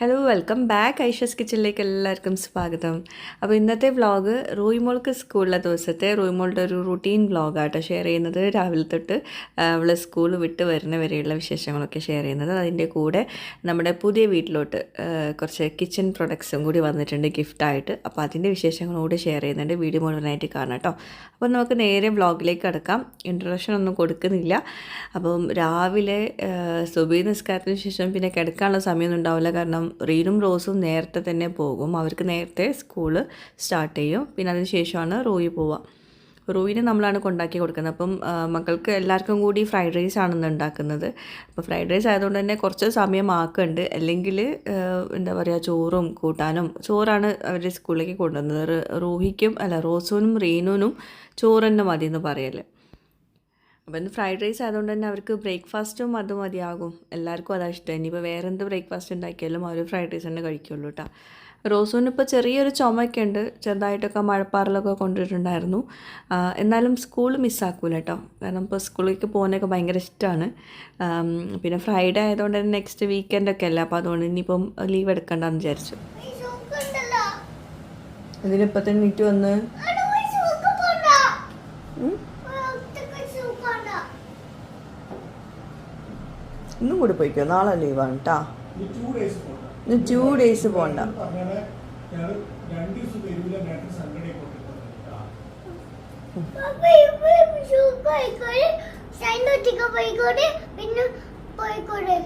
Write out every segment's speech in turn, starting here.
Hello welcome back Aisha's കിച്ചണിലേക്ക് എല്ലാവർക്കും സ്വാഗതം. അപ്പോൾ ഇന്നത്തെ വ്ളോഗ് റോയ്മോൾക്ക് സ്കൂളിലെ ദിവസത്തെ റോയ്മോളുടെ ഒരു റുട്ടീൻ വ്ളോഗാട്ടോ ഷെയർ ചെയ്യുന്നത്. രാവിലെ തൊട്ട് അവൾ സ്കൂൾ വിട്ട് വരുന്ന വരെയുള്ള വിശേഷങ്ങളൊക്കെ ഷെയർ ചെയ്യുന്നത്. അതിന്റെ കൂടെ നമ്മുടെ പുതിയ വീട്ടിലോട്ട് കുറച്ച് കിച്ചൺ പ്രൊഡക്ട്സും കൂടി വന്നിട്ടുണ്ട് ഗിഫ്റ്റായിട്ട് അപ്പോൾ അതിന്റെ വിശേഷങ്ങളോട് ഷെയർ ചെയ്യുന്നുണ്ട്. വീഡിയോ മുഴുവനായിട്ട് കാണാം കേട്ടോ അപ്പോൾ നമുക്ക് നേരെ വ്ളോഗിലേക്ക് കിടക്കാം. ഇൻട്രൊഡക്ഷൻ ഒന്നും കൊടുക്കുന്നില്ല. അപ്പം രാവിലെ സുബി നിസ്കാരത്തിന് ശേഷം പിന്നെ കിടക്കാനുള്ള സമയമൊന്നും ഉണ്ടാവില്ല. കാരണം റീനും റോസും നേരത്തെ തന്നെ പോകും. അവർക്ക് നേരത്തെ സ്കൂൾ സ്റ്റാർട്ട് ചെയ്യും. പിന്നെ അതിന് ശേഷമാണ് റോയി പോവുക. റോയിനെ നമ്മളാണ് കൊണ്ടാക്കി കൊടുക്കുന്നത്. അപ്പം മക്കൾക്ക് എല്ലാവർക്കും കൂടി ഫ്രൈഡ് റൈസ് ആണെന്ന് ഉണ്ടാക്കുന്നത്. അപ്പോൾ ഫ്രൈഡ് റൈസ് ആയതുകൊണ്ട് തന്നെ കുറച്ച് സമയം ആക്കുന്നുണ്ട്. അല്ലെങ്കിൽ എന്താ പറയുക ചോറും കൂട്ടാനും ചോറാണ് അവർ സ്കൂളിലേക്ക് കൊണ്ടുവന്നത്. റോഹിക്കും അല്ല റോസൂനും റീനുവിനും ചോറ് തന്നെ മതി എന്ന് അപ്പോൾ ഇന്ന് ഫ്രൈഡ് റൈസ് ആയതുകൊണ്ട് തന്നെ അവർക്ക് ബ്രേക്ക്ഫാസ്റ്റും അത് മതിയാകും. എല്ലാവർക്കും അതാ ഇഷ്ടം. ഇനിയിപ്പോൾ വേറെ എന്ത് ബ്രേക്ക്ഫാസ്റ്റ് ഉണ്ടാക്കിയാലും അവർ ഫ്രൈഡ് റൈസ് തന്നെ കഴിക്കുള്ളൂ കേട്ടോ റോസൂന് ഇപ്പോൾ ചെറിയൊരു ചുമയൊക്കെ ഉണ്ട് ചെറുതായിട്ടൊക്കെ മഴപ്പാറിലൊക്കെ കൊണ്ടിട്ടുണ്ടായിരുന്നു. എന്നാലും സ്കൂൾ മിസ്സാക്കൂല കേട്ടോ കാരണം ഇപ്പോൾ സ്കൂളിലേക്ക് പോകാനൊക്കെ ഭയങ്കര ഇഷ്ടമാണ് പിന്നെ ഫ്രൈഡേ ആയതുകൊണ്ട് തന്നെ നെക്സ്റ്റ് വീക്കെൻഡൊക്കെ അല്ല. അപ്പോൾ അതുകൊണ്ട് ഇനിയിപ്പം ലീവ് എടുക്കണ്ടെന്ന് വിചാരിച്ചു. ഇതിനിപ്പോൾ തന്നെ നീറ്റ് വന്ന്. ഇന്നും കൂടി പോയിക്കോ നാളെ ലീവാണ് കേട്ടാ പോണ്ട. ഇന്ന് ടു ഡേയ്സ് പോകണ്ട അങ്ങനെ ഞങ്ങൾ രണ്ട് ദിവസം വരൂല നേരത്തെ സൺഡേ കൊണ്ടിട്ടുണ്ട് പിന്നെ പോയിക്കോടെ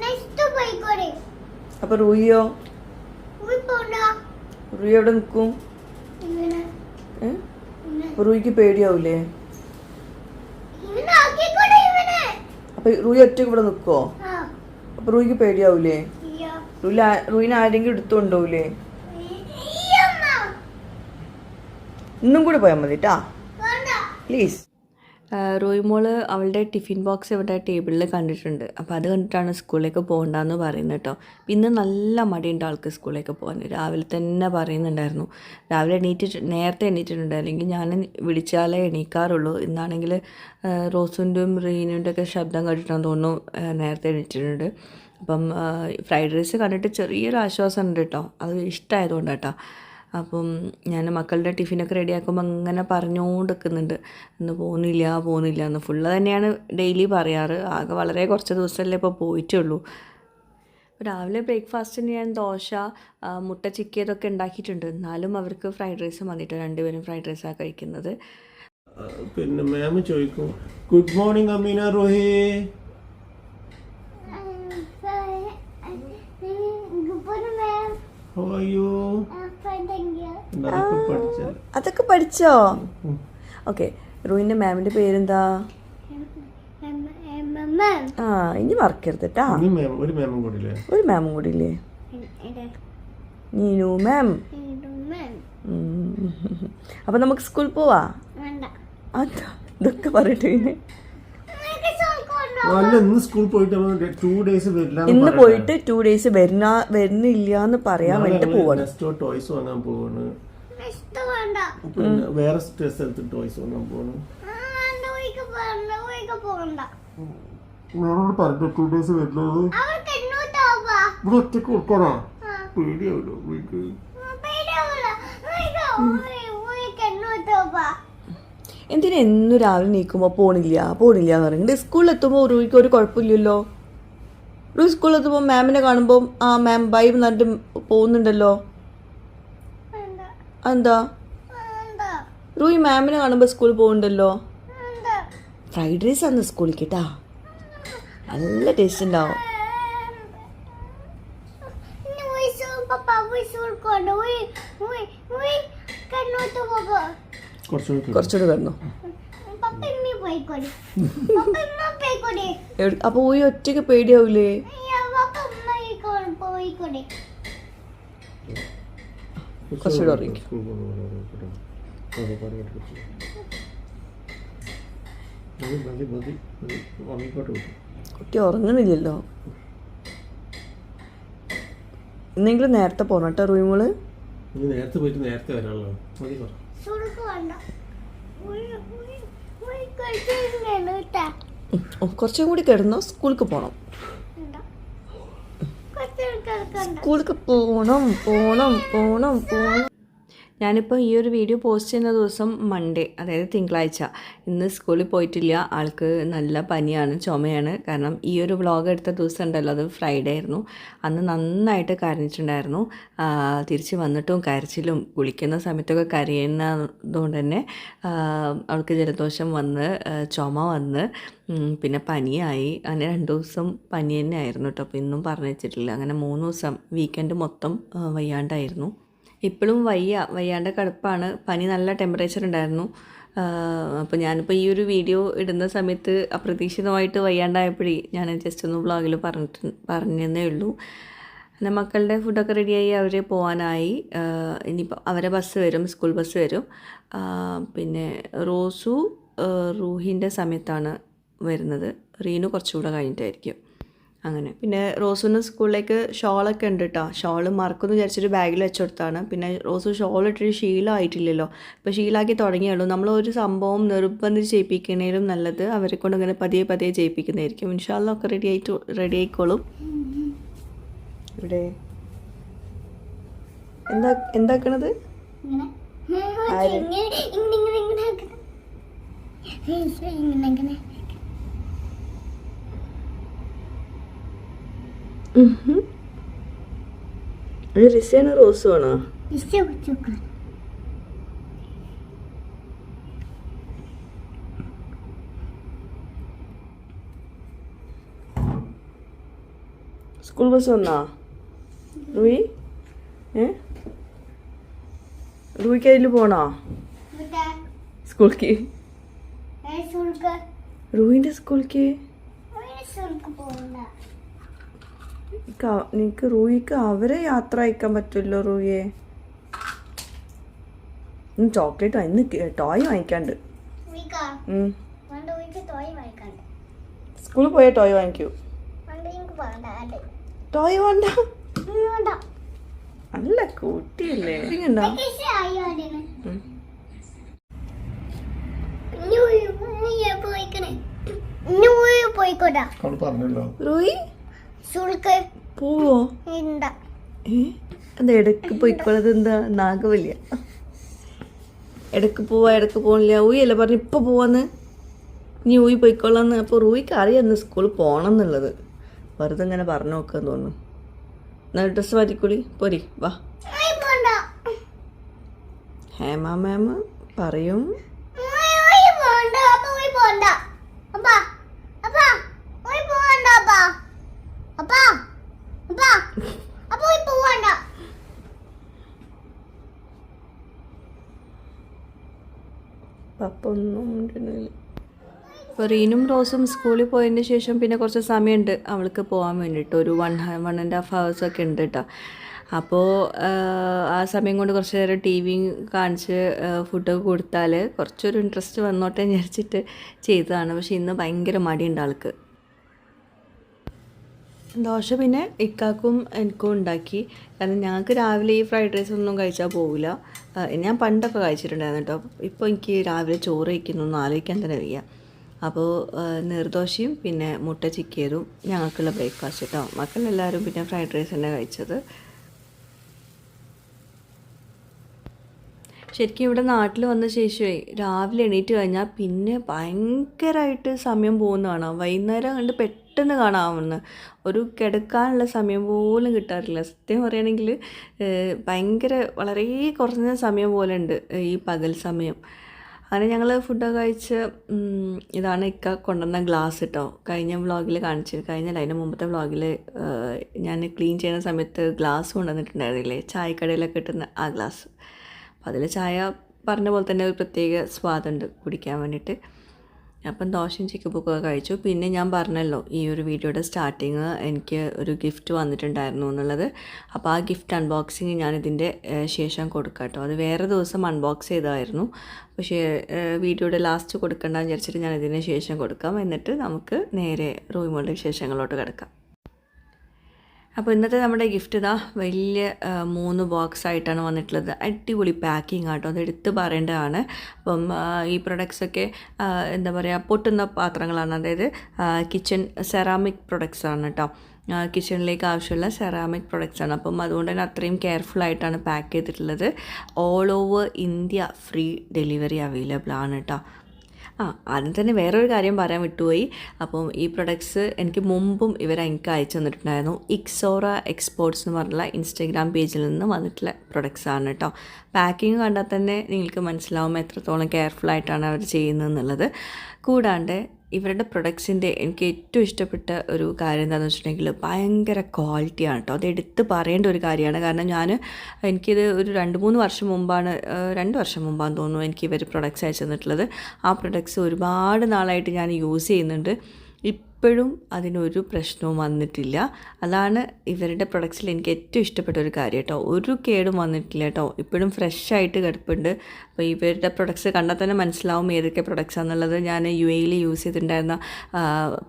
നെക്സ്റ്റ് പോയിക്കോടെ അപ്പോൾ റൂയിയോ പോയി പോണ്ട റൂയി എവിടെ നിൽക്കും ഇവനെ ഏ ഇവനെ അപ്പോൾ റൂയിക്ക് പേടിയാവൂലേ ഇവനെ ആക്കിക്കോടെ ഇവനെ അപ്പോൾ റൂയി ഒറ്റയ്ക്ക് ഇവിടെ നിക്കോ? അപ്പൊ റൂയിക്ക് പേടിയാവൂലേ. റൂയിൽ റൂയിനെ ആരെങ്കിലും എടുത്തുകൊണ്ടുപോകൂലേ ഇയ്യമ്മ. ഇന്നും കൂടി പോയാൽ മതി കേട്ടാ പ്ലീസ് റോയ്മോൾ അവളുടെ ടിഫിൻ ബോക്സ് ഇവിടെ ടേബിളിൽ കണ്ടിട്ടുണ്ട്. അപ്പോൾ അത് കണ്ടിട്ടാണ് സ്കൂളിലേക്ക് പോകണ്ടെന്ന് പറയുന്നത് കേട്ടോ. ഇന്ന് നല്ല മടിയുണ്ട് ആൾക്ക് സ്കൂളിലേക്ക് പോകാൻ. രാവിലെ തന്നെ പറയുന്നുണ്ടായിരുന്നു. രാവിലെ എണീറ്റിട്ട് നേരത്തെ എണീറ്റിട്ടുണ്ട് അല്ലെങ്കിൽ ഞാൻ വിളിച്ചാലേ എണീക്കാറുള്ളൂ. ഇന്നാണെങ്കിൽ റോസുന്റെയും റീനുന്റെ ഒക്കെ ശബ്ദം കേട്ടിട്ടാന്ന് തോന്നുന്നു നേരത്തെ എണീറ്റിട്ടുണ്ട്. അപ്പം ഫ്രൈഡ് റൈസ് കണ്ടിട്ട് ചെറിയൊരു ആശ്വാസം ഉണ്ട് കേട്ടോ. അത് ഇഷ്ടമായതുകൊണ്ട് കേട്ടോ അപ്പം ഞാൻ മക്കളുടെ ടിഫിനൊക്കെ റെഡിയാക്കുമ്പോൾ അങ്ങനെ പറഞ്ഞുകൊണ്ട് നിൽക്കുന്നുണ്ട് ഇന്ന് പോകുന്നില്ല പോകുന്നില്ല എന്ന്. ഫുള്ള് തന്നെയാണ് ഡെയിലി പറയാറ്. ആകെ വളരെ കുറച്ച് ദിവസമല്ലേ ഇപ്പോൾ പോയിട്ടുള്ളൂ. രാവിലെ ബ്രേക്ക്ഫാസ്റ്റിന് ഞാൻ ദോശ മുട്ട മുട്ട ചിക്കിയതൊക്കെ ഉണ്ടാക്കിയിട്ടുണ്ട്. എന്നാലും അവർക്ക് ഫ്രൈഡ് റൈസ് മതിയിട്ട് രണ്ടുപേരും ഫ്രൈഡ് റൈസാണ് കഴിക്കുന്നത്. പിന്നെ മാം ചോദിക്കും ഗുഡ് മോർണിംഗ് അമീന റോഹി യു അതൊക്കെ അതൊക്കെ പഠിച്ചോ? ഓക്കെ റൂയിന്റെ മാമിന്റെ പേരെന്താ? ആ ഇനി മറക്കരുത് കേട്ടാ ഒരു മാമും കൂടി ഇല്ലേ ഒരു മാമും കൂടി ഇല്ലേ നീനു മാം. അപ്പൊ നമുക്ക് സ്കൂളിൽ പോവാ? വേണ്ട. അതാ ഇതൊക്കെ പറയട്ടെ പിന്നെ അല്ല ഇന്ന് സ്കൂളിൽ പോയിട്ട് ടു ഡേയ്സ് വരില്ല ഇന്ന് പോയിട്ട് ടു ഡേയ്സ് വരുന്ന വരുന്നില്ല എന്ന് പറയാൻ വേണ്ടി പോവാണ്. നെക്സ്റ്റ് ടോയ്സ് വാങ്ങാൻ പോവാണ്. വേറെ സ്ഥലത്ത് ടോയ്സ് വാങ്ങാൻ പോവാണ്. പറഞ്ഞു ടു ഡേയ്സ് വരുന്നത് ഇവിടെ ഒറ്റയ്ക്ക് കൊടുക്കണോ പേടിയാവില്ലോ വീക്ക് പേടിയാവില്ല പോയിക്ക് എന്നോട്ടാവാ എന്തിനാ എന്നും രാവിലെ നീക്കുമ്പോൾ പോണില്ല പോണില്ല എന്ന് പറയുന്നത്? സ്കൂളിൽ എത്തുമ്പോൾ റൂയിക്ക് ഒരു കുഴപ്പമില്ലല്ലോ. സ്കൂളിൽ എത്തുമ്പോൾ മാമിനെ കാണുമ്പോൾ ആ മാം ബൈ എന്നിട്ട് പോകുന്നുണ്ടല്ലോ. എന്താ? റൂയി മാമിനെ കാണുമ്പോൾ സ്കൂളിൽ പോകുന്നുണ്ടല്ലോ ഫ്രൈഡ് റൈസ് ആണ് സ്കൂളിൽ കേട്ടാ നല്ല ടേസ്റ്റ് ഉണ്ടാവും. പപ്പ വയസ്സ് കൊടുക്കണ്ട ഉയ് ഉയ് ഉയ് കണ്ണോട്ട് പോകോ കുറച്ചുകൂടി കിടന്നു അപ്പോൾ ഊയി ഒറ്റയ്ക്ക് പേടിയാവൂലേ? കുറച്ചുകൂടി കുട്ടി. ഉറങ്ങണില്ലല്ലോ. എന്നെങ്കിലും നേരത്തെ പോണട്ടോ റൂമുകൾ നേരത്തെ പോയിട്ട് നേരത്തെ വരാമല്ലോ കുറച്ചും കൂടി കിടന്നോ സ്കൂൾക്ക് പോണം. സ്കൂൾക്ക് പോണം പോണം പോണം പോണം. ഞാനിപ്പോൾ ഈ ഒരു വീഡിയോ പോസ്റ്റ് ചെയ്യുന്ന ദിവസം മൺഡേ അതായത് തിങ്കളാഴ്ച. ഇന്ന് സ്കൂളിൽ പോയിട്ടില്ല. ആൾക്ക് നല്ല പനിയാണ് ചുമയാണ്. കാരണം ഈ ഒരു വ്ളോഗ് എടുത്ത ദിവസം ഉണ്ടല്ലോ അത് ഫ്രൈഡേ ആയിരുന്നു. അന്ന് നന്നായിട്ട് കരഞ്ഞിട്ടുണ്ടായിരുന്നു. തിരിച്ച് വന്നിട്ടും കരച്ചിലും കുളിക്കുന്ന സമയത്തൊക്കെ കരയുന്നതുകൊണ്ട് തന്നെ അവൾക്ക് ജലദോഷം വന്ന് ചുമ വന്ന് പിന്നെ പനിയായി. അങ്ങനെ രണ്ട് ദിവസം പനി തന്നെ ആയിരുന്നു കേട്ടോ. അപ്പോൾ ഇന്നും പറഞ്ഞു വെച്ചിട്ടില്ല. അങ്ങനെ മൂന്ന് ദിവസം വീക്കെൻഡ് മൊത്തം വയ്യാണ്ടായിരുന്നു. ഇപ്പോഴും വയ്യ വയ്യാണ്ട് കിടപ്പാണ്. പനി നല്ല ടെമ്പറേച്ചർ ഉണ്ടായിരുന്നു അപ്പോൾ ഞാനിപ്പോൾ ഈ ഒരു വീഡിയോ ഇടുന്ന സമയത്ത് അപ്രതീക്ഷിതമായിട്ട് വയ്യാണ്ടായപ്പോഴേ ഞാൻ ജസ്റ്റ് ഒന്ന് വ്ളോഗിൽ പറഞ്ഞിട്ട് പറഞ്ഞതേ ഉള്ളൂ. പിന്നെ മക്കളുടെ ഫുഡൊക്കെ റെഡിയായി അവർ പോകാനായി ഇനിയിപ്പോൾ അവരെ ബസ് വരും സ്കൂൾ ബസ് വരും. പിന്നെ റോസു റൂഹിന്റെ സമയത്താണ് വരുന്നത്. റീനു കുറച്ചുകൂടെ കഴിഞ്ഞിട്ടായിരിക്കും. അങ്ങനെ. പിന്നെ റോസുന് സ്കൂളിലേക്ക് ഷോളൊക്കെ ഉണ്ട് കേട്ടോ ഷോൾ മറക്കുമെന്ന് വിചാരിച്ചൊരു ബാഗിൽ വെച്ചുകൊടുത്താണ് പിന്നെ റോസു ഷോൾ ഇട്ടിട്ട് ശീലമായിട്ടില്ലല്ലോ. ഇപ്പോൾ ശീലാക്കി തുടങ്ങിയുള്ളൂ. നമ്മൾ ഒരു സംഭവം നിർബന്ധിച്ച് ചെയ്യിപ്പിക്കണേലും നല്ലത് അവരെ കൊണ്ട് ഇങ്ങനെ പതിയെ പതിയെ ചെയ്യിപ്പിക്കുന്നതായിരിക്കും. ഇൻഷാല്ല ഒക്കെ റെഡി ആയിട്ട് റെഡി ആയിക്കോളും. ഇവിടെ. എന്താ എന്താക്കണത്? ഇങ്ങനെ? ഇങ്ങനെ ഇങ്ങനെ ഇങ്ങനെ ഇങ്ങനെ ആക്കണം. ഇങ്ങനെ ഇങ്ങനെ റിസയാണ് റോസും ആണോ സ്കൂൾ ബസ് വന്നാ? റൂയി? ഏ? റൂയിക്ക് അതിൽ പോണോ? സ്കൂൾക്ക്? റൂയിന്റെ സ്കൂളിലേക്ക് സുൽക്ക് പോകണ്ട നിനക്ക് റൂയിക്ക് അവരെ യാത്ര അയക്കാൻ പറ്റുമല്ലോ റൂയെ ചോക്ലേറ്റ് ഇന്ന് ടോയ് വാങ്ങിക്കാണ്ട്. സ്കൂളിൽ പോയ ടോയ് വാങ്ങിക്കൂ? ടോയ് വേണ്ട. വേണ്ട. നല്ല കൂട്ടിയല്ലേ. റൂയി? പോവോ? എന്താ ഇടയ്ക്ക് പോയിക്കോളത് എന്താ? നാഗവല്യ. ഇടയ്ക്ക് പോവാ ഇടയ്ക്ക് പോകണില്ല ഊയല്ല പറഞ്ഞു ഇപ്പൊ പോവാന്ന്? നീ ഊയി പോയിക്കോളാന്ന് അപ്പോൾ റൂയിക്ക് അറിയാന്ന് സ്കൂളിൽ പോകണം എന്നുള്ളത് വെറുതെ ഇങ്ങനെ പറഞ്ഞു നോക്കാൻ തോന്നുന്നു. എന്നാൽ ഡ്രസ്സ് മാറ്റിക്കോളി പോരി വാ. ഹേമ മാം പറയും ഊയ് ഊയ് പോണ്ട അപ്പ ഊയ് പോണ്ട അപ്പ അപ്പ ഊയ് പോവണ്ട അപ്പ അപ്പ അപ്പ അപ്പ ഊയ് പോവണ്ട ഒന്നും മിണ്ടുന്നില്ല. ഇപ്പോൾ റീനും റോസും സ്കൂളിൽ പോയതിന് ശേഷം പിന്നെ കുറച്ച് സമയമുണ്ട്. അവൾക്ക് പോകാൻ വേണ്ടിയിട്ട്. ഒരു one one and half hours ഒക്കെ ഉണ്ട് കേട്ടോ അപ്പോൾ ആ സമയം കൊണ്ട് കുറച്ച് നേരം ടി വി കാണിച്ച് ഫുഡൊക്കെ കൊടുത്താൽ കുറച്ചൊരു ഇൻട്രസ്റ്റ് വന്നോട്ടെ വിചാരിച്ചിട്ട് ചെയ്തതാണ്. പക്ഷേ ഇന്ന് ഭയങ്കര മടിയുണ്ട് ആൾക്ക്. ദോശ പിന്നെ ഇക്കാക്കും എനിക്കും ഉണ്ടാക്കി. കാരണം ഞങ്ങൾക്ക് രാവിലെ ഈ ഫ്രൈഡ് റൈസ് ഒന്നും കഴിച്ചാൽ പോകില്ല ഞാൻ പണ്ടൊക്കെ കഴിച്ചിട്ടുണ്ടായിരുന്നു കേട്ടോ. ഇപ്പോൾ എനിക്ക് രാവിലെ ചോറ് കഴിക്കുന്നൊന്നും ആലോചിക്കാൻ തന്നെ വയ്യ. അപ്പോൾ നീർദോശയും പിന്നെ മുട്ട ചിക്കിയതും ഞങ്ങൾക്കുള്ള ബ്രേക്ക്ഫാസ്റ്റ് കേട്ടോ മക്കളെല്ലാവരും പിന്നെ ഫ്രൈഡ് റൈസ് തന്നെ കഴിച്ചത്. ശരിക്കും ഇവിടെ നാട്ടിൽ വന്ന ശേഷമേ രാവിലെ എണീറ്റ് കഴിഞ്ഞാൽ പിന്നെ ഭയങ്കരമായിട്ട് സമയം പോകുന്നതാണ്. വൈകുന്നേരം കണ്ട് പെട്ടെന്ന് കാണാമെന്ന് ഒരു കിടക്കാനുള്ള സമയം പോലും കിട്ടാറില്ല. സത്യം പറയുകയാണെങ്കിൽ ഭയങ്കര വളരെ കുറഞ്ഞ സമയം പോലെ ഉണ്ട് ഈ പകൽ സമയം. അങ്ങനെ ഞങ്ങൾ ഫുഡൊക്കെ കഴിച്ച് ഇതാണ് ഇക്ക കൊണ്ടുവന്ന ഗ്ലാസ് കേട്ടോ കഴിഞ്ഞ വ്ളോഗിൽ കാണിച്ചു കഴിഞ്ഞല്ല അതിന്റെ മുമ്പത്തെ വ്ളോഗിൽ ഞാൻ ക്ലീൻ ചെയ്യുന്ന സമയത്ത് ഗ്ലാസ് കൊണ്ടുവന്നിട്ടുണ്ടായിരുന്നില്ലേ? ചായക്കടയിലൊക്കെ കിട്ടുന്ന ആ ഗ്ലാസ്. അപ്പോൾ അതിൽ ചായ പറഞ്ഞ പോലെ തന്നെ ഒരു പ്രത്യേക സ്വാദുണ്ട് കുടിക്കാൻ വേണ്ടിയിട്ട്. അപ്പം ദോശയും ചിക്കൻ പൊക്കൊക്കെ കഴിച്ചു. പിന്നെ ഞാൻ പറഞ്ഞല്ലോ ഈ ഒരു വീഡിയോയുടെ സ്റ്റാർട്ടിങ് എനിക്ക് ഒരു ഗിഫ്റ്റ് വന്നിട്ടുണ്ടായിരുന്നു എന്നുള്ളത്. അപ്പോൾ ആ ഗിഫ്റ്റ് അൺബോക്സിങ് ഞാനിതിന്റെ ശേഷം കൊടുക്കാം കേട്ടോ. അത് വേറെ ദിവസം അൺബോക്സ് ചെയ്തായിരുന്നു പക്ഷേ വീഡിയോയുടെ ലാസ്റ്റ് കൊടുക്കണ്ടെന്ന് വിചാരിച്ചിട്ട് ഞാൻ ഇതിന് ശേഷം കൊടുക്കാം. എന്നിട്ട് നമുക്ക് നേരെ റൂമുകളുടെ വിശേഷങ്ങളോട്ട് കിടക്കാം. അപ്പോൾ ഇന്നത്തെ നമ്മുടെ ഗിഫ്റ്റ് ഇതാ വലിയ മൂന്ന് ബോക്സ് ആയിട്ടാണ് വന്നിട്ടുള്ളത്. അടിപൊളി പാക്കിംഗ് ആട്ടോ. അത് എടുത്ത് പറയേണ്ടതാണ്. അപ്പം ഈ പ്രൊഡക്ട്സൊക്കെ എന്താ പറയുക പൊട്ടുന്ന പാത്രങ്ങളാണ്. അതായത് കിച്ചൺ സെറാമിക് പ്രൊഡക്ട്സ് ആണ് കേട്ടോ കിച്ചണിലേക്ക് ആവശ്യമുള്ള സെറാമിക് പ്രൊഡക്ട്സ് ആണ്. അപ്പം അതുകൊണ്ട് തന്നെ അത്രയും കെയർഫുൾ ആയിട്ടാണ് പാക്ക് ചെയ്തിട്ടുള്ളത്. All over India free delivery available ആണ് കേട്ടോ ആ ആദ്യം തന്നെ വേറൊരു കാര്യം പറയാൻ വിട്ടുപോയി. അപ്പം ഈ പ്രൊഡക്ട്സ് എനിക്ക് മുമ്പും ഇവർ എനിക്ക് അയച്ചു തന്നിട്ടുണ്ടായിരുന്നു. ഇക്സോറ എക്സ്പോർട്സ് എന്ന് പറഞ്ഞുള്ള ഇൻസ്റ്റഗ്രാം പേജിൽ നിന്ന് വന്നിട്ടുള്ള പ്രൊഡക്ട്സ് ആണ് കേട്ടോ പാക്കിങ് കണ്ടാൽ തന്നെ നിങ്ങൾക്ക് മനസ്സിലാവും എത്രത്തോളം കെയർഫുൾ ആയിട്ടാണ് അവർ ചെയ്യുന്നത് എന്നുള്ളത്. കൂടാണ്ട് ഇവരുടെ പ്രൊഡക്ട്സിന്റെ എനിക്ക് ഏറ്റവും ഇഷ്ടപ്പെട്ട ഒരു കാര്യം എന്താണെന്ന് വെച്ചിട്ടുണ്ടെങ്കിൽ ഭയങ്കര ക്വാളിറ്റിയാണ് കേട്ടോ അത് എടുത്ത് പറയേണ്ട ഒരു കാര്യമാണ്. കാരണം ഞാൻ എനിക്കിത് ഒരു രണ്ട് മൂന്ന് വർഷം മുമ്പാണ് രണ്ട് വർഷം മുമ്പാന്ന് തോന്നുന്നു എനിക്ക് ഇവർ പ്രൊഡക്ട്സ് അയച്ചു തന്നിട്ടുള്ളത്. ആ പ്രൊഡക്ട്സ് ഒരുപാട് നാളായിട്ട് ഞാൻ യൂസ് ചെയ്യുന്നുണ്ട്. ഇപ്പോഴും അതിനൊരു പ്രശ്നവും വന്നിട്ടില്ല. അതാണ് ഇവരുടെ പ്രൊഡക്ട്സിൽ എനിക്ക് ഏറ്റവും ഇഷ്ടപ്പെട്ട ഒരു കാര്യം കേട്ടോ. ഒരു കേടും വന്നിട്ടില്ല കേട്ടോ. ഇപ്പോഴും ഫ്രഷ് ആയിട്ട് കിടപ്പുണ്ട്. അപ്പോൾ ഇവരുടെ പ്രൊഡക്ട്സ് കണ്ടാൽ തന്നെ മനസ്സിലാവും ഏതൊക്കെ പ്രൊഡക്ട്സ് ആണെന്നുള്ളത്. ഞാൻ യു എയിൽ യൂസ് ചെയ്തിട്ടുണ്ടായിരുന്ന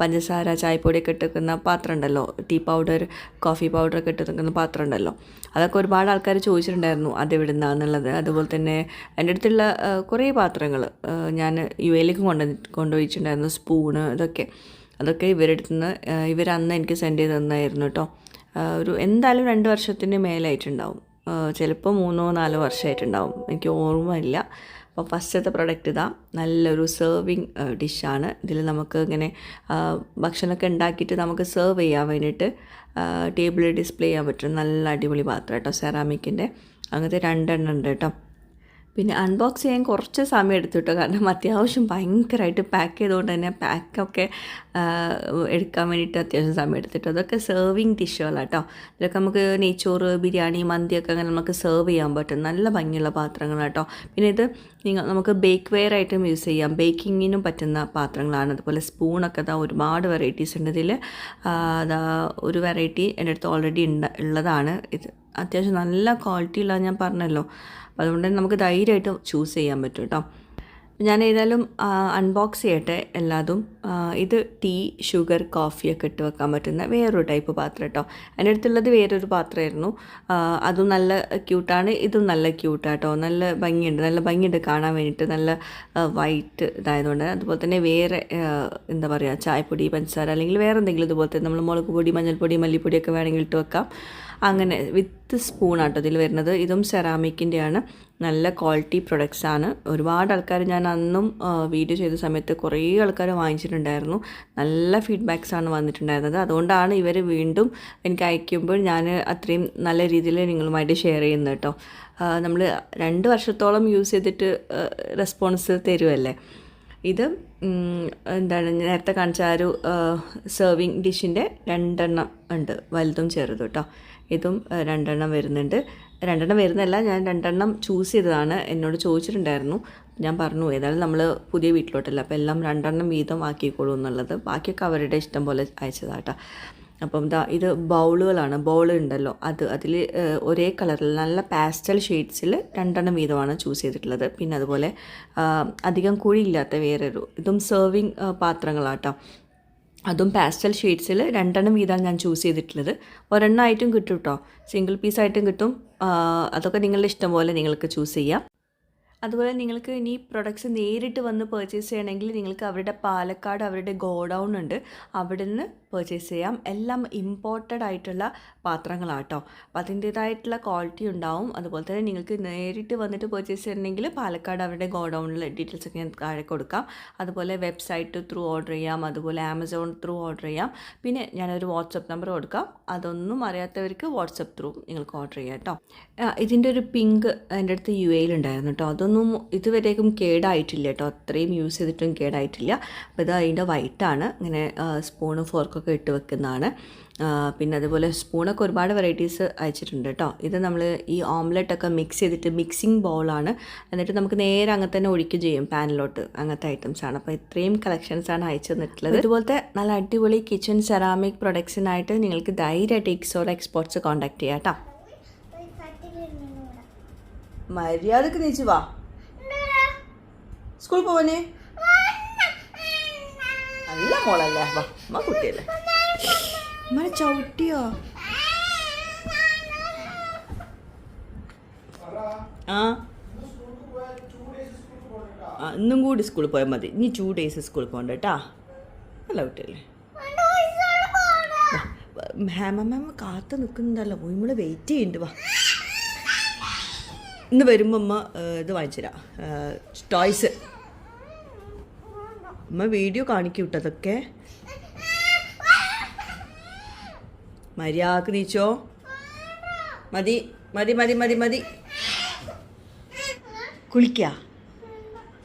പഞ്ചസാര ചായപ്പൊടിയൊക്കെ ഇട്ടിരിക്കുന്ന പാത്രം ഉണ്ടല്ലോ. ടീ പൗഡർ കോഫി പൗഡർ ഒക്കെ ഇട്ടിരിക്കുന്ന പാത്രം ഉണ്ടല്ലോ. അതൊക്കെ ഒരുപാട് ആൾക്കാർ ചോദിച്ചിട്ടുണ്ടായിരുന്നു അത് നിന്നാണെന്നുള്ളത് അതുപോലെ തന്നെ എന്റെ അടുത്തുള്ള കുറേ പാത്രങ്ങൾ ഞാൻ യു എയിലേക്ക് കൊണ്ട് കൊണ്ടുപോയിട്ടുണ്ടായിരുന്നു. സ്പൂണ് ഇതൊക്കെ. അതൊക്കെ ഇവരുടെ അടുത്ത് നിന്ന് അന്ന് എനിക്ക് സെൻഡ് ചെയ്ത് തന്നായിരുന്നു കേട്ടോ. ഒരു എന്തായാലും രണ്ട് വർഷത്തിന് മേലായിട്ടുണ്ടാവും. ചിലപ്പോൾ മൂന്നോ നാലോ വർഷമായിട്ടുണ്ടാവും. എനിക്ക് ഓർമ്മയില്ല. അപ്പോൾ ഫസ്റ്റത്തെ പ്രൊഡക്റ്റ് ഇതാ. നല്ലൊരു സെർവിങ് ഡിഷാണ് ഇതിൽ നമുക്ക് ഇങ്ങനെ ഭക്ഷണമൊക്കെ ഉണ്ടാക്കിയിട്ട് നമുക്ക് സെർവ് ചെയ്യാൻ വേണ്ടിയിട്ട് ടേബിളിൽ ഡിസ്പ്ലേ ചെയ്യാൻ പറ്റും. നല്ല അടിപൊളി പാത്രം കേട്ടോ സെറാമിക്കിന്റെ അങ്ങനത്തെ രണ്ടെണ്ണം ഉണ്ട് കേട്ടോ. പിന്നെ അൺബോക്സ് ചെയ്യാൻ കുറച്ച് സമയം എടുത്തു കേട്ടോ കാരണം അത്യാവശ്യം ഭയങ്കരമായിട്ട് പാക്ക് ചെയ്തുകൊണ്ട് തന്നെ പാക്കൊക്കെ എടുക്കാൻ വേണ്ടിയിട്ട് അത്യാവശ്യം സമയം എടുത്തിട്ടു അതൊക്കെ സെർവിങ് ഡിഷുകളാണ് കേട്ടോ ഇതൊക്കെ നമുക്ക് നെയ്ച്ചോറ് ബിരിയാണി മന്തിയൊക്കെ അങ്ങനെ നമുക്ക് സെർവ് ചെയ്യാൻ പറ്റും. നല്ല ഭംഗിയുള്ള പാത്രങ്ങളാണ് കേട്ടോ പിന്നെ ഇത് നിങ്ങൾ നമുക്ക് ബേക്ക് വെയർ ആയിട്ടും യൂസ് ചെയ്യാം. ബേക്കിങ്ങിനും പറ്റുന്ന പാത്രങ്ങളാണ്. അതുപോലെ സ്പൂണൊക്കെ അതാ ഒരുപാട് വെറൈറ്റീസ് ഉണ്ട്. ഇതിൽ അതാ ഒരു വെറൈറ്റി എന്റെ അടുത്ത് ഓൾറെഡി ഉള്ളതാണ്. ഇത് അത്യാവശ്യം നല്ല ക്വാളിറ്റി ഉള്ള ഞാൻ പറഞ്ഞല്ലോ. അതുകൊണ്ട് നമുക്ക് ധൈര്യമായിട്ട് ചൂസ് ചെയ്യാൻ പറ്റും കേട്ടോ ഞാൻ ഏതായാലും അൺബോക്സ് ചെയ്യട്ടെ എല്ലാതും. ഇത് ടീ ഷുഗർ കോഫിയൊക്കെ ഇട്ട് വെക്കാൻ പറ്റുന്ന വേറൊരു ടൈപ്പ് പാത്രം കേട്ടോ എന്റെ അടുത്തുള്ളത് വേറൊരു പാത്രമായിരുന്നു. അതും നല്ല ക്യൂട്ടാണ് ഇതും നല്ല ക്യൂട്ടാട്ടോ നല്ല ഭംഗിയുണ്ട്. നല്ല ഭംഗിയുണ്ട് കാണാൻ വേണ്ടിയിട്ട്. നല്ല വൈറ്റ് ഇതായതുകൊണ്ട്. അതുപോലെ തന്നെ വേറെ എന്താ പറയുക ചായപ്പൊടി പഞ്ചസാര അല്ലെങ്കിൽ വേറെ എന്തെങ്കിലും ഇതുപോലത്തെ നമ്മൾ മുളക് പൊടി മഞ്ഞൾപ്പൊടി മല്ലിപ്പൊടിയൊക്കെ വേണമെങ്കിൽ ഇട്ട് വെക്കാം. അങ്ങനെ വിത്ത് സ്പൂണാട്ടോ ഇതിൽ വരുന്നത്. ഇതും സെറാമിക്കിന്റെയാണ്. നല്ല ക്വാളിറ്റി പ്രൊഡക്ട്സ് ആണ്. ഒരുപാട് ആൾക്കാർ ഞാൻ അന്നും വീഡിയോ ചെയ്ത സമയത്ത് കുറേ ആൾക്കാർ വാങ്ങിച്ചിട്ടുണ്ടായിരുന്നു. നല്ല ഫീഡ്ബാക്സ് ആണ് വന്നിട്ടുണ്ടായിരുന്നത്. അതുകൊണ്ടാണ് ഇവർ വീണ്ടും എനിക്ക് അയക്കുമ്പോൾ ഞാൻ അത്രയും നല്ല രീതിയിൽ നിങ്ങളുമായിട്ട് ഷെയർ ചെയ്യുന്നത് കേട്ടോ. നമ്മൾ രണ്ട് വർഷത്തോളം യൂസ് ചെയ്തിട്ട് റെസ്പോൺസ് തരുമല്ലേ ഇത് എന്താണ് നേരത്തെ കാണിച്ച ആ ഒരു സെർവിങ് ഡിഷിന്റെ രണ്ടെണ്ണം ഉണ്ട്. വലുതും ചെറുതും കേട്ടോ. ഇതും രണ്ടെണ്ണം വരുന്നുണ്ട്. രണ്ടെണ്ണം വരുന്നല്ല ഞാൻ രണ്ടെണ്ണം ചൂസ് ചെയ്തതാണ്. എന്നോട് ചോദിച്ചിട്ടുണ്ടായിരുന്നു. ഞാൻ പറഞ്ഞു ഏതായാലും നമ്മൾ പുതിയ വീട്ടിലോട്ടല്ല അപ്പോൾ എല്ലാം രണ്ടെണ്ണം വീതം ആക്കിക്കോളൂ എന്നുള്ളത്. ബാക്കിയൊക്കെ അവരുടെ ഇഷ്ടം പോലെ അയച്ചതാട്ടോ. അപ്പം ദാ ഇത് ബൗളുകളാണ്. ബൗൾ ഉണ്ടല്ലോ അത് അതിൽ ഒരേ കളറിൽ നല്ല പാസ്റ്റൽ ഷെയ്ഡ്സിൽ രണ്ടെണ്ണം വീതമാണ് ചൂസ് ചെയ്തിട്ടുള്ളത്. പിന്നെ അതുപോലെ അധികം കുഴിയില്ലാത്ത വേറൊരു ഇതും സെർവിങ് പാത്രങ്ങളാട്ടോ. അതും പാസ്റ്റൽ ഷെയ്ഡ്സിൽ രണ്ടെണ്ണം വീതമാണ് ഞാൻ ചൂസ് ചെയ്തിട്ടുള്ളത്. ഒരെണ്ണം ആയിട്ടും കിട്ടും കേട്ടോ സിംഗിൾ പീസായിട്ടും കിട്ടും അതൊക്കെ നിങ്ങളുടെ ഇഷ്ടം പോലെ നിങ്ങൾക്ക് ചൂസ് ചെയ്യാം. അതുപോലെ നിങ്ങൾക്ക് ഇനി പ്രൊഡക്ട്സ് നേരിട്ട് വന്ന് പർച്ചേസ് ചെയ്യണമെങ്കിൽ നിങ്ങൾക്ക് അവരുടെ പാലക്കാട് അവരുടെ ഗോഡൗൺ ഉണ്ട്. അവിടുന്ന് പർച്ചേസ് ചെയ്യാം. എല്ലാം ഇമ്പോർട്ടഡ് ആയിട്ടുള്ള പാത്രങ്ങളാണ് പാത്രങ്ങളാട്ടോ. അപ്പോൾ അതിന്റേതായിട്ടുള്ള ക്വാളിറ്റി ഉണ്ടാവും. അതുപോലെ തന്നെ നിങ്ങൾക്ക് നേരിട്ട് വന്നിട്ട് പർച്ചേസ് ചെയ്യണമെങ്കിൽ പാലക്കാട് അവരുടെ ഗോഡൗണിൽ ഡീറ്റെയിൽസ് ഒക്കെ ഞാൻ താഴെ കൊടുക്കാം. അതുപോലെ വെബ്സൈറ്റ് ത്രൂ ഓർഡർ ചെയ്യാം. അതുപോലെ ആമസോൺ ത്രൂ ഓർഡർ ചെയ്യാം. പിന്നെ ഞാനൊരു വാട്സപ്പ് നമ്പർ കൊടുക്കാം. അതൊന്നും അറിയാത്തവർക്ക് വാട്സപ്പ് ത്രൂ നിങ്ങൾക്ക് ഓർഡർ ചെയ്യാം കേട്ടോ ഇതിന്റെ ഒരു പിങ്ക് എന്റെ അടുത്ത് യു എയിലുണ്ടായിരുന്നു കേട്ടോ അതൊന്നും ഇതുവരേക്കും കേടായിട്ടില്ല കേട്ടോ അത്രയും യൂസ് ചെയ്തിട്ടും കേടായിട്ടില്ല. അപ്പോൾ ഇത് അതിന്റെ വൈറ്റാണ് ഇങ്ങനെ സ്പൂണും ഫോർക്കൊക്കെ ഇട്ട് വെക്കുന്നതാണ്. പിന്നെ അതുപോലെ സ്പൂണൊക്കെ ഒരുപാട് വെറൈറ്റീസ് അയച്ചിട്ടുണ്ട് കേട്ടോ ഇത് നമ്മൾ ഈ ഓംലെറ്റൊക്കെ മിക്സ് ചെയ്തിട്ട് മിക്സിംഗ് ബൗളാണ് എന്നിട്ട് നമുക്ക് നേരെ അങ്ങനെ തന്നെ ഒഴിക്കുകയും ചെയ്യും പാനിലോട്ട് അങ്ങനത്തെ ഐറ്റംസ് ആണ്. അപ്പോൾ ഇത്രയും കളക്ഷൻസാണ് ആണ് അയച്ചു തന്നിട്ടുള്ളത്. ഇതുപോലത്തെ നല്ല അടിപൊളി കിച്ചൺ സെറാമിക് പ്രൊഡക്ട്സിനായിട്ട് നിങ്ങൾക്ക് ധൈര്യമായിട്ട് ഇക്സോർ എക്സ്പോർട്സ് കോൺടാക്ട് ചെയ്യാം കേട്ടോ മര്യാദയ്ക്ക് നീച്ചു വാ. സ്കൂൾ പോവാനേ നല്ല മോളല്ലേ? വാ അമ്മ കുട്ടിയല്ലേ. അമ്മ ചവിട്ടിയോ? ആ? ആ ഇന്നും കൂടി സ്കൂളിൽ പോയാൽ മതി. ഇനി ടു ഡേയ്സ് സ്കൂളിൽ പോകണ്ട കേട്ടാ. നല്ല കുട്ടിയല്ലേ. ഹേമ മാം കാത്ത് നിൽക്കുന്നുണ്ടല്ലോ. നമ്മൾ വെയിറ്റ് ചെയ്യുന്നുണ്ട്. വാ. ഇന്ന് വരുമ്പോൾ അമ്മ ഇത് വാങ്ങിച്ചു തരാം ടോയ്സ് അമ്മ വീഡിയോ കാണിക്കും കേട്ടോ അതൊക്കെ മര്യാദയ്ക്ക് നീച്ചോ? മതി മതി മതി മതി മതി. കുളിക്കുക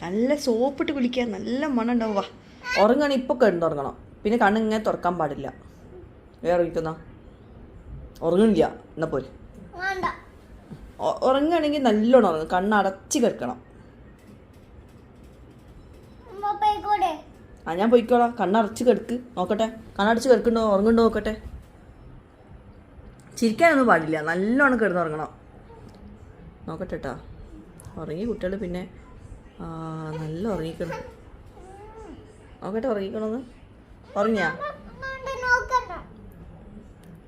നല്ല സോപ്പിട്ട് കുളിക്ക നല്ല മണം ഉണ്ടാവുക ഉറങ്ങണം ഇപ്പോൾ കിടന്നുറങ്ങണം. പിന്നെ കണ്ണിങ്ങനെ തുറക്കാൻ പാടില്ല. വേറെ ഇരിക്കുന്ന ഉറങ്ങണില്ല. എന്നാ പോലെ ഉറങ്ങുകയാണെങ്കിൽ നല്ലോണം ഉറങ്ങും. കണ്ണടച്ച് കിടക്കണം അമ്മ പോയിക്കൂടെ ആ ഞാൻ പോയിക്കോളാം. കണ്ണടച്ച് കിടക്ക്. നോക്കട്ടെ. കണ്ണടച്ച് കിടക്കുന്നുണ്ടോ? ഉറങ്ങുന്നുണ്ടോ നോക്കട്ടെ. ചിരിക്കാനൊന്നും പാടില്ല. നല്ലോണം കിടന്നുറങ്ങണം. നോക്കട്ടെ കേട്ടോ ഉറങ്ങി കുട്ടികൾ പിന്നെ നല്ല ഉറങ്ങിക്കണം നോക്കട്ടെ ഉറങ്ങിക്കണമെന്ന് ഉറങ്ങിയാ?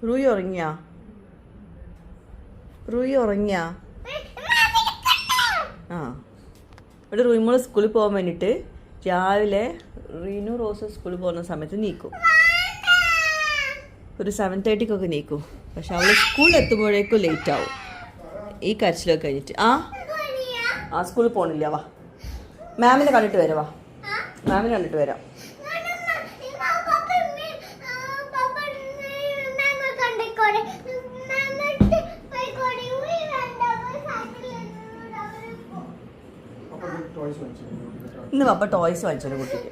റൂയി ഉറങ്ങിയാ? റൂയി ഉറങ്ങിയാ? ആ. ഇവിടെ റൂയിമോൾ സ്കൂളിൽ പോകാൻ വേണ്ടിയിട്ട് രാവിലെ റീനു റോസ് സ്കൂളിൽ പോകുന്ന സമയത്ത് നീക്കും. ഒരു സെവൻ തേർട്ടിക്കൊക്കെ നീക്കും. പക്ഷെ അവൾ സ്കൂളിൽ എത്തുമ്പോഴേക്കും ലേറ്റ് ആവും. ഈ കരച്ചിലൊക്കെ കഴിഞ്ഞിട്ട്. ആ? ആ സ്കൂളിൽ പോകണില്ല വാ. മാമിനെ കണ്ടിട്ട് വരാം വാ. മാമിനെ കണ്ടിട്ട് വരാം. ഇന്ന് പപ്പ ടോയ്സ് വാങ്ങിച്ചു കുട്ടിക്ക്.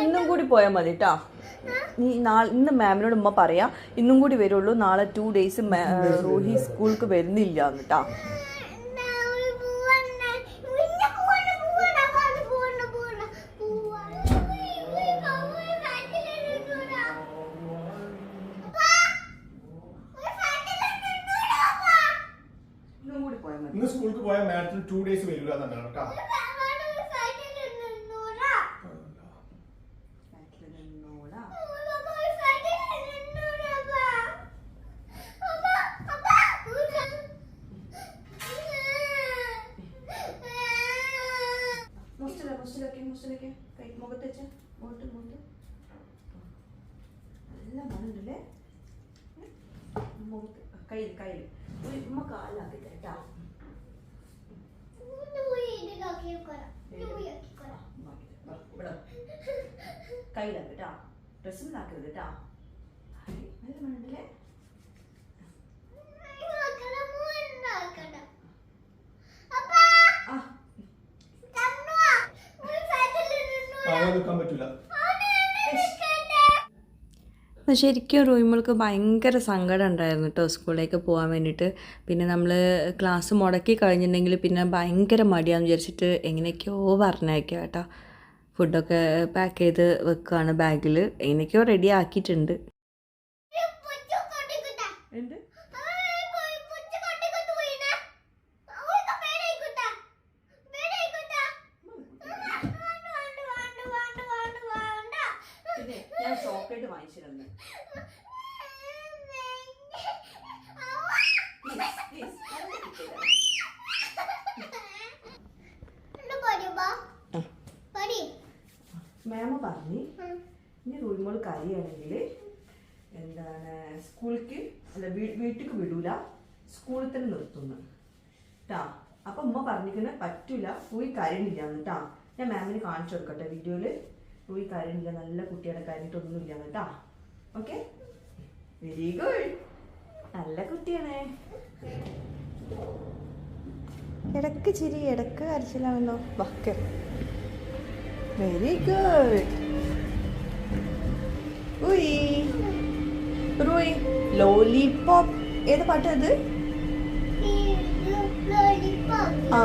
ഇന്നും കൂടി പോയാൽ മതി കേട്ടാ നീ നാളെ ഇന്ന് മാമിനോട് ഉമ്മ പറയാ ഇന്നും കൂടി വരുള്ളൂ നാളെ ടു ഡേയ്സ് റോഹി സ്കൂൾക്ക് വരുന്നില്ല എന്നിട്ടാ ഇന്നും കൂടി പോയാൽ മതി ഇന്ന് സ്കൂൾക്ക് പോയാൽ മാഡത്തിന് ടു ഡേയ്സ് വരില്ല എന്നാണ് കേട്ടോ മുസ്തല മുസ്തലൊക്കെ മുസ്തലൊക്കെ കൈ മുഖത്ത് വെച്ച് മുഖത്ത് മുഖത്ത് നല്ല മണുണ്ടല്ലേ കയ്യിൽ കയ്യിൽ ഉമ്മ കാലാക്കി തരട്ടാ കയ്യിലാക്കി കേട്ടാ. ഡ്രസ്സിലാക്കരുത് കേട്ടാ. നല്ല അങ്ങനെ നിൽക്കാൻ പറ്റില്ല ശരിക്കും റൂമിൾക്ക് ഭയങ്കര സങ്കടം ഉണ്ടായിരുന്നു കേട്ടോ സ്കൂളിലേക്ക് പോകാൻ വേണ്ടിയിട്ട്. പിന്നെ നമ്മൾ ക്ലാസ് മുടക്കി കഴിഞ്ഞിട്ടുണ്ടെങ്കിൽ പിന്നെ ഭയങ്കര മടിയാന്ന് വിചാരിച്ചിട്ട് എങ്ങനെയൊക്കെയോ പറഞ്ഞയക്കുക കേട്ടോ. ഫുഡൊക്കെ പാക്ക് ചെയ്ത് വെക്കുകയാണ് ബാഗിൽ എങ്ങനെയൊക്കെയോ റെഡി ആക്കിയിട്ടുണ്ട്. എന്ത് പിന്നെ ഞാൻ ചോക്ലേറ്റ് വാങ്ങിച്ചിരുന്നു മാമ പറഞ്ഞു ഇനി റൂമോൾ കറിയാണെങ്കിൽ എന്താണ് സ്കൂൾക്ക് അല്ല വീട്ടിലേക്ക് വിടൂല. സ്കൂളിൽ തന്നെ നിർത്തുന്നു. കേട്ടാ അപ്പം ഉമ്മ പറഞ്ഞിരിക്കുന്നത് പറ്റൂല പോയി കരണില്ല കേട്ടാ ഞാൻ മാമിന് കാണിച്ചു കൊടുക്കട്ടെ വീഡിയോയിൽ പോയി കരണില്ല നല്ല കുട്ടിയുടെ കരഞ്ഞിട്ടൊന്നുമില്ല കേട്ടാ ഓക്കെ വെരി ഗുഡ് നല്ല കുട്ടിയാണ്. ഇടയ്ക്ക് ചിരി ഇടയ്ക്ക് അരച്ചില്ലാണല്ലോ വെരി ഗുഡ് ഉയ് റൂയ് ലോലിപോപ്പ് ഏത് പാട്ടാ ഇത്? ആ.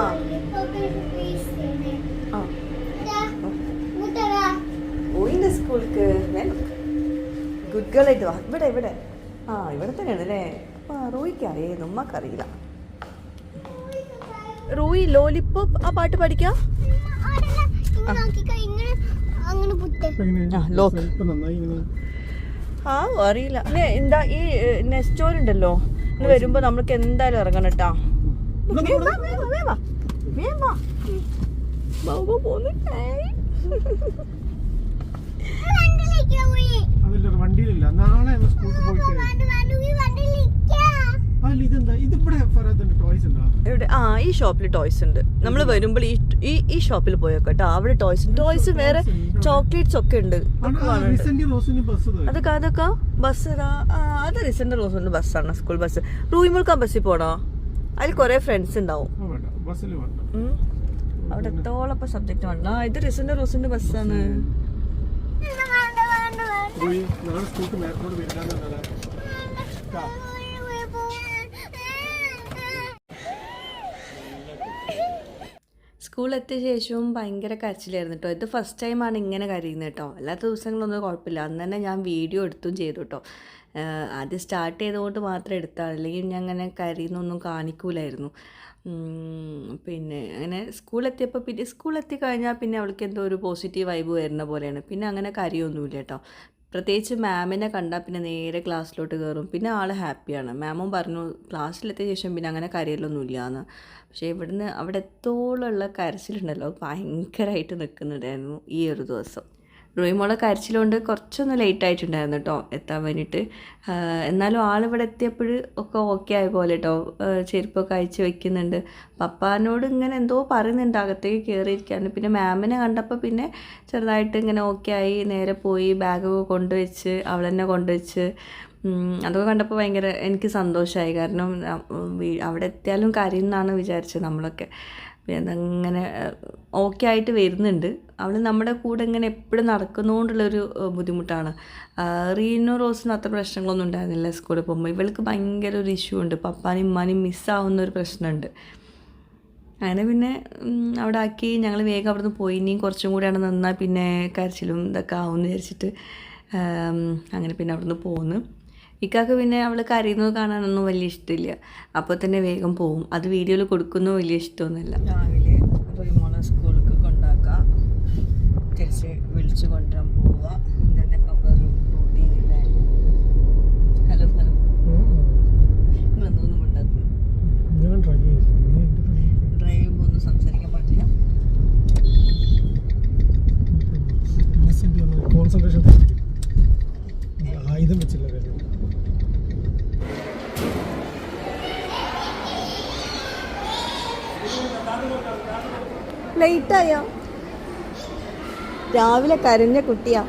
ആ. പോയിന്റെ സ്കൂൾക്ക് ഗുഡ് ഗേൾ ആയിട്ട് വാ. ഇവിടെ ഇവിടെ. ആ ഇവിടെ തന്നെയാണ് അല്ലേ ആ റൂയിക്ക് അറിയാം നമ്മക്കറിയില്ല റോയി ലോലിപോപ്പ് ആ പാട്ട് പഠിക്കാം? ഇങ്ങനെ അങ്ങനെ പുത്തേ ആ, അറിയില്ല. എന്താ ഈ നെസ്റ്റോർ ഉണ്ടല്ലോ ഇന്ന് വരുമ്പോ നമ്മൾക്ക് എന്തായാലും ഇറങ്ങണം കേട്ടാ. വണ്ടിയിലില്ല. നാളെ സ്കൂളിൽ പോയിട്ട് ആ ഈ ഷോപ്പിൽ ടോയ്സ് ഉണ്ട്. നമ്മൾ വരുമ്പോൾ ഈ ഈ ഈ ഷോപ്പിൽ പോയൊക്കെ കേട്ടോ. അവിടെ ടോയ്സ് ടോയ്സ് വേറെ ചോക്ലേറ്റ്സ് ഒക്കെ ഉണ്ട്. അതൊക്കെ അതൊക്കെ ബസ് അത് റിസന്റ് റോസിന്റെ ബസ്സാണ് സ്കൂൾ ബസ് റൂയിമുൾക്ക ബസ്സിൽ പോണോ? അതിൽ കുറെ ഫ്രണ്ട്സ് ഉണ്ടാവും. വേണ്ട. ബസ്സിൽ വേണ്ട. അവിടെ എത്തോളം സബ്ജക്റ്റ് വേണ്ട ആ ഇത് റിസന്റ് റോസിന്റെ ബസ്സാണ് സ്കൂൾക്ക് മേപ്പോട് വരില്ലാന്നല്ലേ സ്കൂളിലെത്തിയ ശേഷവും ഭയങ്കര കരച്ചിലായിരുന്നു കേട്ടോ ഇത് ഫസ്റ്റ് ടൈമാണ് ഇങ്ങനെ കരയുന്നത് കേട്ടോ അല്ലാത്ത ദിവസങ്ങളൊന്നും കുഴപ്പമില്ല. അന്ന് തന്നെ ഞാൻ വീഡിയോ എടുത്തും ചെയ്തു കേട്ടോ ആദ്യം സ്റ്റാർട്ട് ചെയ്തുകൊണ്ട് മാത്രം എടുത്താണ്. അല്ലെങ്കിൽ ഞാൻ അങ്ങനെ കരയുന്നൊന്നും കാണിക്കൂലായിരുന്നു. പിന്നെ അങ്ങനെ സ്കൂളെത്തിയപ്പോൾ പിന്നെ സ്കൂളെത്തി കഴിഞ്ഞാൽ പിന്നെ അവൾക്ക് എന്തോ ഒരു പോസിറ്റീവ് വൈബ് വരുന്ന പോലെയാണ്. പിന്നെ അങ്ങനെ കരയൊന്നുമില്ല കേട്ടോ പ്രത്യേകിച്ച് മാമിനെ കണ്ടാൽ പിന്നെ നേരെ ക്ലാസ്സിലോട്ട് കയറും പിന്നെ ആൾ ഹാപ്പിയാണ്. മാമും പറഞ്ഞു ക്ലാസ്സിലെത്തിയ ശേഷം പിന്നെ അങ്ങനെ കരയലൊന്നുമില്ല എന്ന് പക്ഷേ ഇവിടുന്ന് അവിടെ എത്തോളമുള്ള കരച്ചിലുണ്ടല്ലോ ഭയങ്കരമായിട്ട് നിൽക്കുന്നുണ്ടായിരുന്നു ഈ ഒരു ദിവസം. റോയിമോളെ കരച്ചിലുകൊണ്ട് കുറച്ചൊന്ന് ലേറ്റ് ആയിട്ടുണ്ടായിരുന്നു കേട്ടോ എത്താൻ വേണ്ടിയിട്ട് എന്നാലും ആളിവിടെ എത്തിയപ്പോൾ ഒക്കെ ഓക്കെ ആയ പോലെ കേട്ടോ ചെരുപ്പൊക്കെ അയച്ച് വെക്കുന്നുണ്ട്. പപ്പാനോട് ഇങ്ങനെ എന്തോ പറയുന്നുണ്ട് അകത്തേക്ക് കയറിയിരിക്കുകയാണ് പിന്നെ മാമിനെ കണ്ടപ്പോൾ പിന്നെ ചെറുതായിട്ട് ഇങ്ങനെ ഓക്കെ ആയി നേരെ പോയി ബാഗൊക്കെ കൊണ്ടുവച്ച് അവൾ തന്നെ കൊണ്ടുവച്ച് അതൊക്കെ കണ്ടപ്പോൾ ഭയങ്കര എനിക്ക് സന്തോഷമായി കാരണം അവിടെ എത്തിയാലും കരയുന്നാണ് വിചാരിച്ചത് നമ്മളൊക്കെ. പിന്നെ അതങ്ങനെ ഓക്കെ ആയിട്ട് വരുന്നുണ്ട്. അവൾ നമ്മുടെ കൂടെ ഇങ്ങനെ എപ്പോഴും നടക്കുന്നതുകൊണ്ടുള്ളൊരു ബുദ്ധിമുട്ടാണ്. റീനോ റോസിന് അത്ര പ്രശ്നങ്ങളൊന്നും ഉണ്ടായിരുന്നില്ല സ്കൂളിൽ പോകുമ്പോൾ ഇവൾക്ക് ഭയങ്കര ഒരു ഇഷ്യൂ ഉണ്ട്. പപ്പാനും ഉമ്മാനും മിസ്സാവുന്ന ഒരു പ്രശ്നമുണ്ട്. അങ്ങനെ പിന്നെ അവിടെ ആക്കി ഞങ്ങൾ വേഗം അവിടെ നിന്ന് പോയി. ഇനിയും കുറച്ചും കൂടിയാണ് നിന്നാൽ പിന്നെ കരച്ചിലും ഇതൊക്കെ ആവും എന്ന് വിചാരിച്ചിട്ട് അങ്ങനെ പിന്നെ അവിടെ നിന്ന് പോന്ന്. ഇക്കാക്ക് പിന്നെ അവൾ കരയുന്നത് കാണാനൊന്നും വലിയ ഇഷ്ടമില്ല. അപ്പോൾ തന്നെ വേഗം പോവും. അത് വീഡിയോയിൽ കൊടുക്കുന്നു വലിയ ഇഷ്ടമൊന്നുമില്ല. രാവിലെ റിമോളെ സ്കൂളിലേക്ക് കൊണ്ടാക്കുക തിരിച്ച് വിളിച്ചു കൊണ്ടുവരാൻ പോവുക. രാവിലെ കരഞ്ഞ കുട്ടിയാ.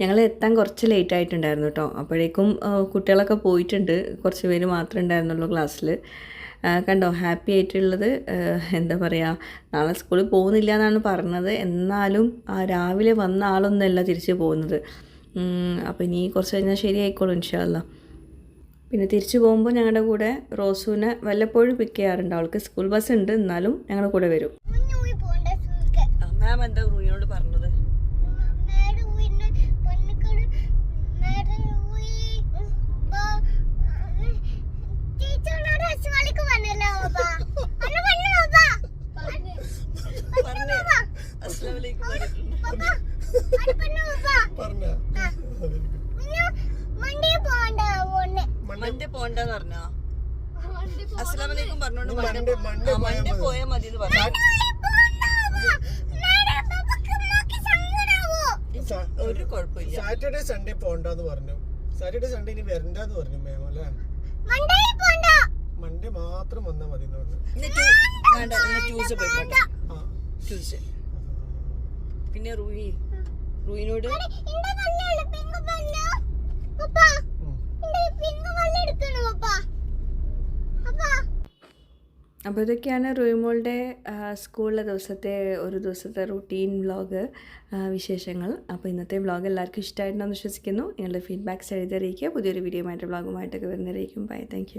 ഞങ്ങൾ എത്താൻ കുറച്ച് ലേറ്റ് ആയിട്ടുണ്ടായിരുന്നു കേട്ടോ അപ്പോഴേക്കും കുട്ടികളൊക്കെ പോയിട്ടുണ്ട്. കുറച്ച് പേര് മാത്രമേ ഉണ്ടായിരുന്നുള്ളൂ ക്ലാസ്സിൽ കണ്ടോ ഹാപ്പി ആയിട്ടുള്ളത് എന്താ പറയുക നാളെ സ്കൂളിൽ പോകുന്നില്ല എന്നാണ് പറഞ്ഞത്. എന്നാലും ആ രാവിലെ വന്ന ആളൊന്നുമല്ല തിരിച്ച് പോകുന്നത്. അപ്പോൾ ഇനി കുറച്ച് കഴിഞ്ഞാൽ ശരിയായിക്കോളും ഇൻഷാല്ല പിന്നെ തിരിച്ചു പോകുമ്പോൾ ഞങ്ങളുടെ കൂടെ റോസുവിനെ വല്ലപ്പോഴും പിക്ക് ചെയ്യാറുണ്ട്. അവൾക്ക് സ്കൂൾ ബസ് ഉണ്ട്. എന്നാലും ഞങ്ങളുടെ കൂടെ വരും. മാം എന്താ റൂയിനോട് പറഞ്ഞത്? പറഞ്ഞു വണ്ടിയിൽ പോകണ്ട മണ്ടേ പോണ്ടെന്ന് പറഞ്ഞോ? അസ്സലാമലൈക്കും പറഞ്ഞോണ്ട് മണ്ടേ- പോയാൽ മതി. എന്ന് പറഞ്ഞു ഒരു കുഴപ്പമില്ല. സാറ്റർഡേ സൺഡേ പോണ്ടെന്ന് പറഞ്ഞു. സാറ്റർഡേ സൺഡേ ഇനി വരണ്ടെന്ന് പറഞ്ഞു മാം അല്ലേ? മൺഡേ മാത്രം വന്നാ മതി ട്യൂസ്ഡേ പോയിക്കോട്ടെ. ആ. ട്യൂസ്ഡേ പിന്നെ റൂയി റൂയിനോട്. അപ്പോൾ ഇതൊക്കെയാണ് റോയിമോളുടെ സ്കൂളിലെ ദിവസത്തെ ഒരു ദിവസത്തെ റുട്ടീൻ വ്ളോഗ് വിശേഷങ്ങൾ. അപ്പോൾ ഇന്നത്തെ വ്ളോഗ് എല്ലാവർക്കും ഇഷ്ടമായിട്ടുണ്ടെന്ന് വിശ്വസിക്കുന്നു. നിങ്ങളുടെ ഫീഡ്ബാക്ക്സ് എഴുതി അറിയിക്കുക. പുതിയൊരു വീഡിയോ ആയിട്ട് വ്ളോഗുമായിട്ടൊക്കെ വരുന്നറിയിക്കും ബൈ താങ്ക്